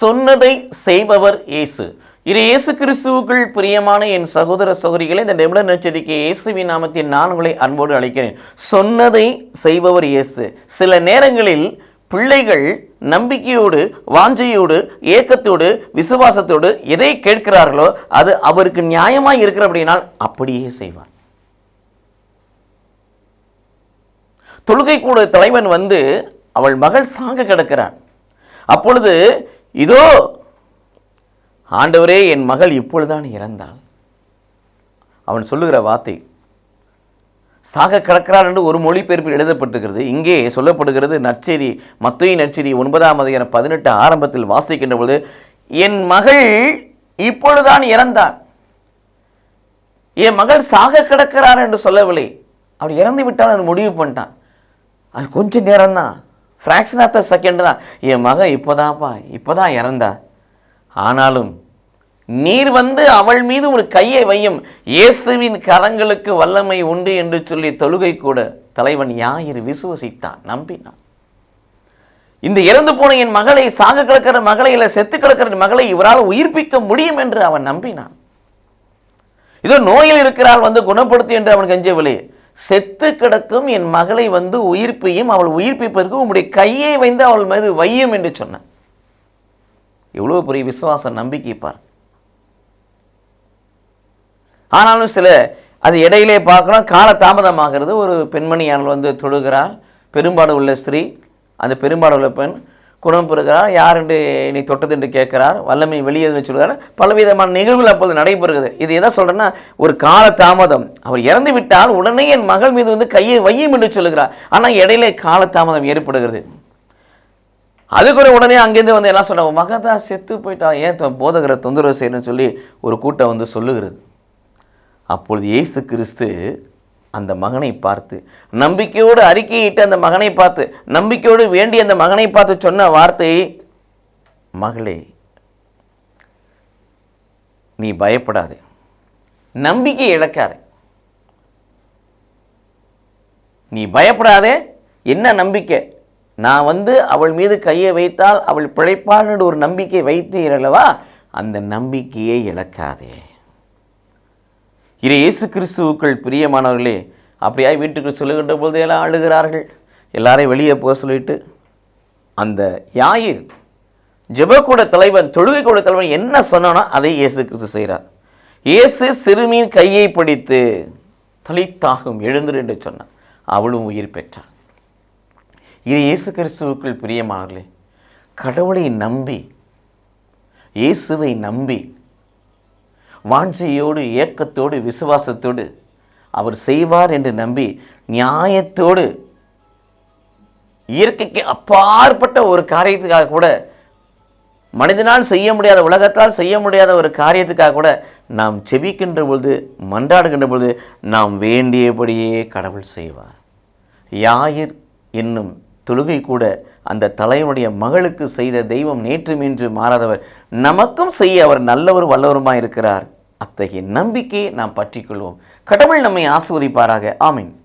சொன்னதை செய்பவர் இயேசு. இது இயேசு கிறிஸ்துவுக்குள் பிரியமான என் சகோதர சகோதரிகளை இந்த நிமிட நச்சரிக்கை இயேசுவின் நாமத்தில் நான் உங்களை அன்போடு அழைக்கிறேன். சொன்னதை செய்பவர் இயேசு. சில நேரங்களில் பிள்ளைகள் நம்பிக்கையோடு வாஞ்சையோடு ஏக்கத்தோடு விசுவாசத்தோடு எதை கேட்கிறார்களோ அது அவருக்கு நியாயமாக இருக்கிற அப்படின்னால் அப்படியே செய்வார். தொழுகை கூட தலைவன் வந்து அவள் மகள் சாங்க கிடக்கிறான். அப்பொழுது இதோ ஆண்டவரே என் மகள் இப்பொழுதுதான் இறந்தாள். அவன் சொல்லுகிற வார்த்தை சாக கிடக்கிறார் என்று ஒரு மொழிபெயர்ப்பில் எழுதப்பட்டிருக்கிறது. இங்கே சொல்லப்படுகிறது நற்செய்தி மத்திய நற்செய்தி ஒன்பதாம் அதிகாரம் பதினெட்டு ஆரம்பத்தில் வாசிக்கின்ற பொழுது என் மகள் இப்பொழுதுதான் இறந்தான் என் மகள் சாக கிடக்கிறார் என்று சொல்லவில்லை. அவள் இறந்து விட்டால் அது முடிவு பண்ணிட்டான். அது கொஞ்சம் நேரம்தான். ஃப்ராக்ஷன் ஆஃப் த செகண்ட் தான். என் மகன் இப்போதான்ப்பா இப்போதான் இறந்தா. ஆனாலும் நீர் வந்து அவள் மீது ஒரு கையை வையும் இயேசுவின் கரங்களுக்கு வல்லமை உண்டு என்று சொல்லி தொழுகை கூட தலைவன் ஞாயிறு விசுவசித்தான் நம்பினான். இந்த இறந்து போன என் மகளை சாக கிடக்கிற மகளை இல்லை செத்து கிடக்கிற மகளை இவரால் உயிர்ப்பிக்க முடியும் என்று அவன் நம்பினான். இதோ நோயில் இருக்கிறாள் வந்து குணப்படுத்து என்று அவன் கெஞ்சவில்லை. செத்து கிடக்கும் என் மகளை வந்து உயிர்ப்பையும் அவள் உயிர்ப்பிப்பதற்கு உம்முடைய கையை வைந்து அவள் மீது வையும் என்று சொன்னான். எவ்வளோ பெரிய விசுவாச நம்பிக்கை பார் ஆனாலும் சில அது இடையிலே பார்க்குறோம் கால தாமதமாகிறது. ஒரு பெண்மணியானல் வந்து தொழுகிறாள். பெரும்பாடு உள்ள ஸ்திரீ அந்த பெரும்பாடு உள்ள பெண் குணம் பெறுகிறார். யார் என்று நீ தொட்டது என்று கேட்கிறார். வல்லமை வெளியே சொல்கிறார். பலவிதமான நிகழ்வுகள் அப்போது நடைபெறுகிறது. இது எதை சொல்கிறேன்னா ஒரு கால தாமதம். அவர் இறந்து விட்டால் உடனே என் மகள் மீது வந்து கையை வையும் என்று சொல்லுகிறார். ஆனால் இடையிலே கால தாமதம் ஏற்படுகிறது. அது கூட உடனே அங்கேருந்து வந்து என்ன சொல்றாங்க மகன் தான் செத்து போயிட்டா ஏன் தொ- போதகரை தொந்தரவு செய்யணும்னு சொல்லி ஒரு கூட்டம் வந்து சொல்லுகிறது. அப்பொழுது இயேசு கிறிஸ்து அந்த மகனை பார்த்து நம்பிக்கையோடு அறிக்கையிட்டு அந்த மகனை பார்த்து நம்பிக்கையோடு வேண்டி அந்த மகனை பார்த்து சொன்ன வார்த்தை மகளே நீ பயப்படாது. நம்பிக்கை இழக்காது. நீ பயப்படாதே. என்ன நம்பிக்கை? நான் வந்து அவள் மீது கையை வைத்தால் அவள் பிழைப்பாள் ஒரு நம்பிக்கை வைத்தீர்களவா அந்த நம்பிக்கையை இழக்காதே. இது இயேசு கிறிஸ்துவுக்குள் பிரியமானவர்களே அப்படியாய் வீட்டுக்கு சொல்லுகின்ற பொழுது எல்லாம் அழுகிறார்கள் எல்லாரையும் வெளியே போக சொல்லிட்டு அந்த யாயிர் ஜெபக்கூட தலைவன் தொழுகை கூட தலைவன் என்ன சொன்னானோ அதை இயேசு கிறிஸ்து செய்கிறார். இயேசு சிறுமியின் கையை பிடித்து தலித்தாகும் எழுந்துரு என்று சொன்னான் அவளும் உயிர் பெற்றாள். இது இயேசு கிறிஸ்துவுக்குள் பிரியமானவர்களே கடவுளை நம்பி இயேசுவை நம்பி வாஞ்சையோடு ஏக்கத்தோடு விசுவாசத்தோடு அவர் செய்வார் என்று நம்பி நியாயத்தோடு இயற்கைக்கு அப்பாற்பட்ட ஒரு காரியத்துக்காக கூட மனிதனால் செய்ய முடியாத உலகத்தால் செய்ய முடியாத ஒரு காரியத்துக்காக கூட நாம் செபிக்கின்ற பொழுது மன்றாடுகின்ற பொழுது நாம் வேண்டியபடியே கடவுள் செய்வார். யாயிர் என்னும் தொழுகை கூட அந்த தலைவனுடைய மகளுக்கு செய்த தெய்வம் நேற்றும் இன்று மாறாதவர். நமக்கும் செய்ய அவர் நல்லவர் வல்லவருமாய் இருக்கிறார் அத்தகைய நம்பிக்கையை நாம் பற்றிக்கொள்வோம். கடவுள் நம்மை ஆசிர்வதிப்பாராக. ஆமீன்.